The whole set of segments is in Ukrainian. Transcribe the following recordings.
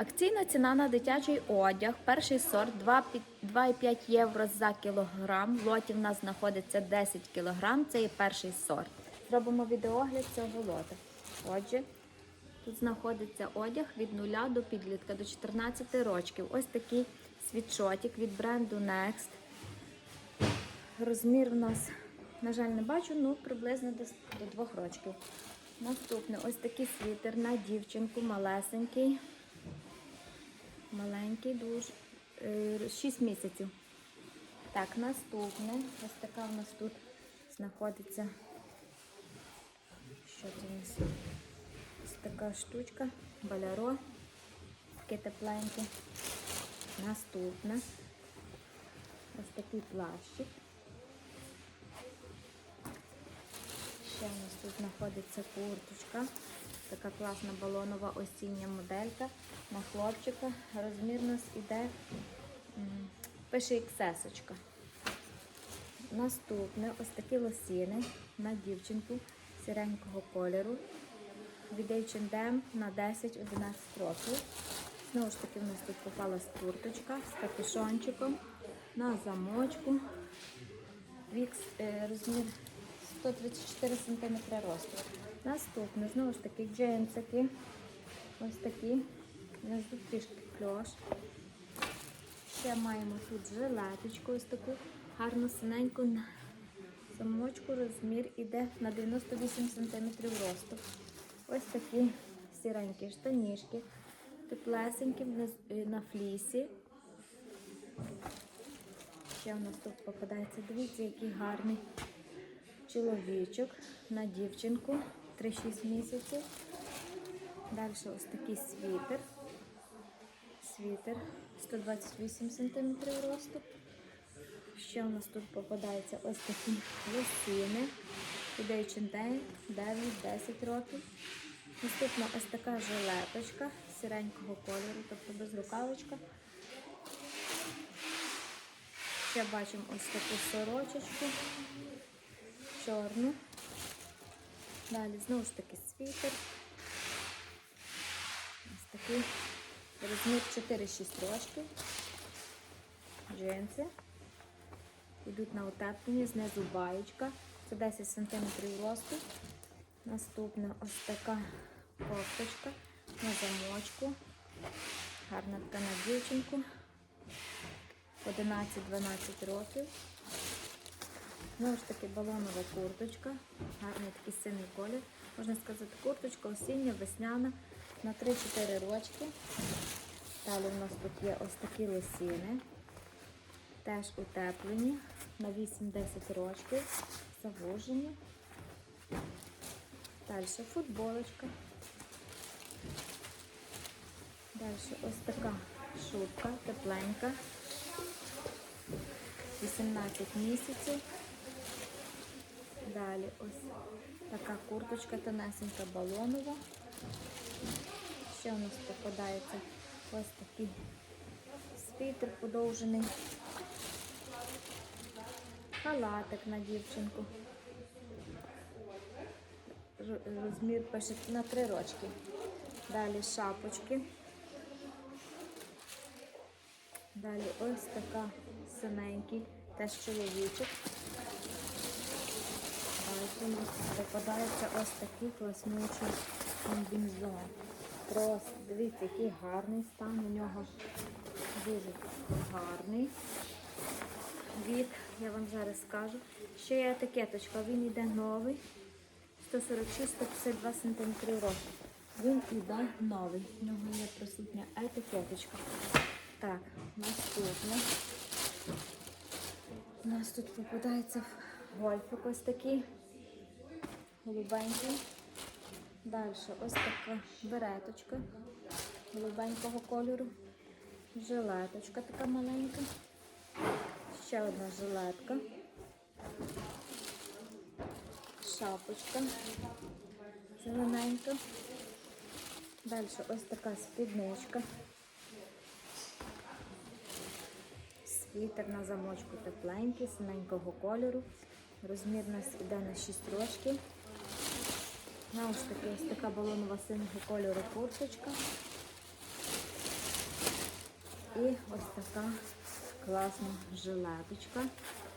Акційна ціна на дитячий одяг. Перший сорт 2,5 євро за кілограм. В лоті в нас знаходиться 10 кілограм. Це є перший сорт. Зробимо відеогляд цього лота. Отже, тут знаходиться одяг від 0 до підлітка до 14 років. Ось такий світшотик від бренду Next. Розмір у нас, на жаль, не бачу, ну приблизно до, 2 років. Наступне ось такий світер на дівчинку, малесенький. Маленький, дуже 6 місяців. Так, наступне. Ось така у нас тут знаходиться. Що це у нас? Ось така штучка, баляро. Таке тепленьке. Наступне. Ось такий плащик. Ще у нас тут знаходиться курточка. Така класна балонова осіння моделька на хлопчика. Розмір нас іде, пише іксесочка. Наступне ось такі лосіни на дівчинку сіренького кольору. Від H&M на 10-11 років. Знову ж таки, в нас тут попалась курточка з капюшончиком на замочку. Вікс е, розмір 134 см росту. Наступне, знову ж таки, джинсики. Ось такі. У нас тут трішки кльош. Ще маємо тут жилеточку, ось таку гарну синеньку на замочку. Розмір іде на 98 см росту. Ось такі сіренькі штанішки, теплесенькі е, на флісі. Ще у нас тут попадається, дивіться, який гарний чоловічок на дівчинку 3-6 місяців. Далі ось такий світер. Світер 128 см росту. Ще у нас тут попадаються ось такі лосіни. Ідеючий день 9-10 років. Наступна ось така жилеточка сіренького кольору, тобто без рукавичка. Ще бачимо ось таку сорочечку, чорну. Далі знову ж таки світер. Ось такий розмір 4-6 рочків. Джинси. Йдуть на утеплення, знизу баєчка. Це 10 см росту. Наступна ось така кофточка на замочку. Гарна така на дівчинку. 11-12 років. Знову ж таки балонова курточка. Гарний такий синій колір. Можна сказати, курточка осіння, весняна на 3-4 рочки. Далі у нас тут є ось такі лосіни. Теж утеплені на 8-10 років. Завожені. Далі футболочка. Далі ось така шубка, тепленька. 18 місяців. Далі ось така курточка тонесенька балонова. Ще у нас попадається ось такий світер подовжений. Халатик на дівчинку. Розмір пише на три рочки. Далі шапочки. Далі ось така синенький, теж чоловічок. У ось такий класнючий комбінзон. Просто дивіться, який гарний стан у нього. Дуже гарний. Вік, я вам зараз скажу. Ще є етикеточка, він йде новий. 146-152 см росту. Він іде новий. В нього є присутня етикеточка. Так, наступне. У нас тут попадається гольфик ось такий. Голубенький. Далі ось така береточка голубенького кольору. Жилеточка така маленька. Ще одна жилетка. Шапочка зелененька. Далі ось така спідничка. Світер на замочку тепленький, синенького кольору. Розмір у нас іде на 6 рочків. Знову ж таки, ось така балонова синього кольору курточка. І ось така класна жилеточка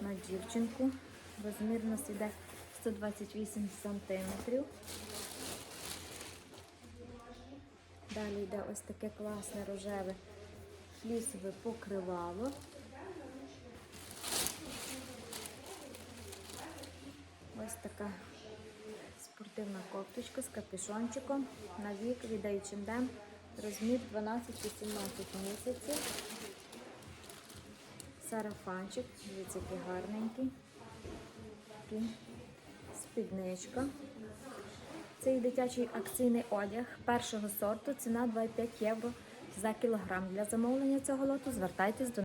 на дівчинку. Розмір у нас іде 128 сантиметрів. Далі йде ось таке класне рожеве флісове покривало. Ось така спортивна кофточка з капюшончиком на вік від H&M. Розмір 12-18 місяців. Сарафанчик, дивіться, який гарненький. Спідничка. Цей дитячий акційний одяг першого сорту. Ціна 2,5 євро за кілограм. Для замовлення цього лоту звертайтесь до